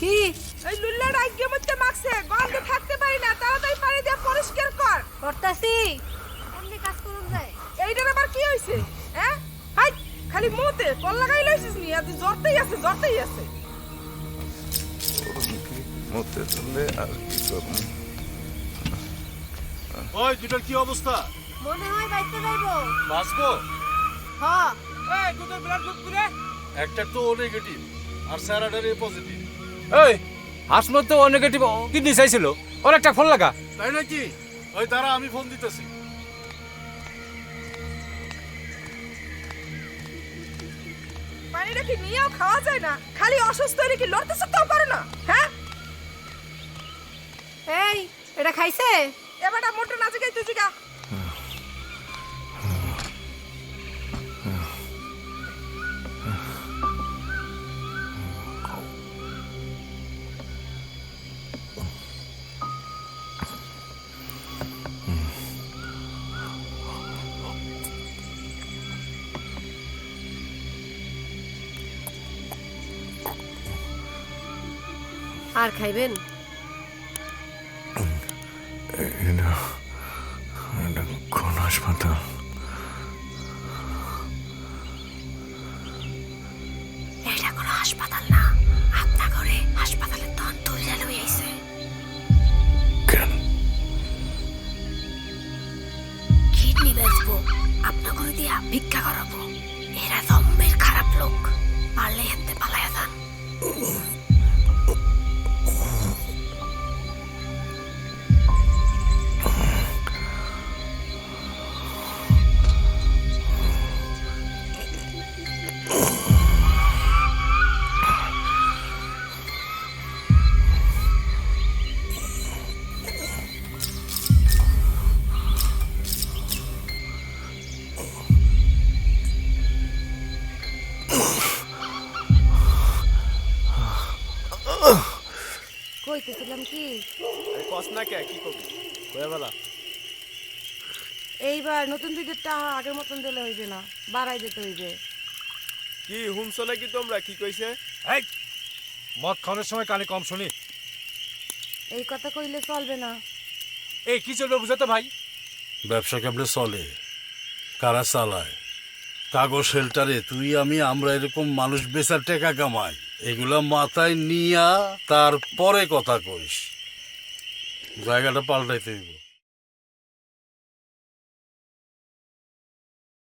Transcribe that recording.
কি? এই লুল্লা রাগ্যে মধ্যে মাখছে গন্ধে থাকতে পারি না তাড়াতাড়ি পানি দিয়ে পরিষ্কার কর। করতাছি এমনি কাজ করুন যায়। এইটার আবার কি হইছে? হ্যাঁ? হাই খালি মুতে কল লাগাই লইছিস নি? আজ জ্বরতেই আছে জ্বরতেই আছে। মুতে চলে আর কি করব? ওই দুটার কি অবস্থা? মনে হয় বাইতে যাইবো। বাঁচবো? হ্যাঁ। এই দুটার ব্লাড গ্রুপ করে একটা তো ও নেগেটিভ আর স্যারাডারে পজিটিভ এই হাসমত তো নেগেটিভ কিডনি চাইছিল। ওর একটা ফোন লাগা। তাই নাকি? ওই তারা আমি ফোন দিতেছি। পানিটা কি নিয়েও খাওয়া যায় না? খালি অসুস্থ হলে কি লড়তে চড়তেও পারে না? হ্যাঁ? এই এটা খাইছে? এবারটা মোটর না জিগাই তুই জিগা আর খাইবেন? এটা এটা কোন হাসপাতাল? এটা কোনো হাসপাতাল না। আপনা করে হাসপাতালের তন তুলে লই আইছে। কেন? কিডনি বেচবো আপনা করে দিয়া ভিক্ষা করাবো। এরা জম্মের খারাপ লোক। পারলে কইতেছিলাম কি? কস না কে কি করবি? কয়ে বেলা এইবার নতুন দিকের টাকা আগের মতন দিলে হইবে না বাড়াই দিতে হইবে। কি হুমছো নাকি তোমরা? কি কইছে? এই মদ খাওয়ানোর সময় কানে কম শুনি। এই কথা কইলে চলবে না। এই কি চলবে বুঝাতো ভাই? ব্যবসা কেমনে চলে? কারা চালায়? কাগজ শেল্টারে তুই আমি আমরা এরকম মানুষ বেচার টাকা কামাই। এগুলা মাথায় নিয়া তারপরে কথা কইস। জায়গাটা পাল্টাইতে হইব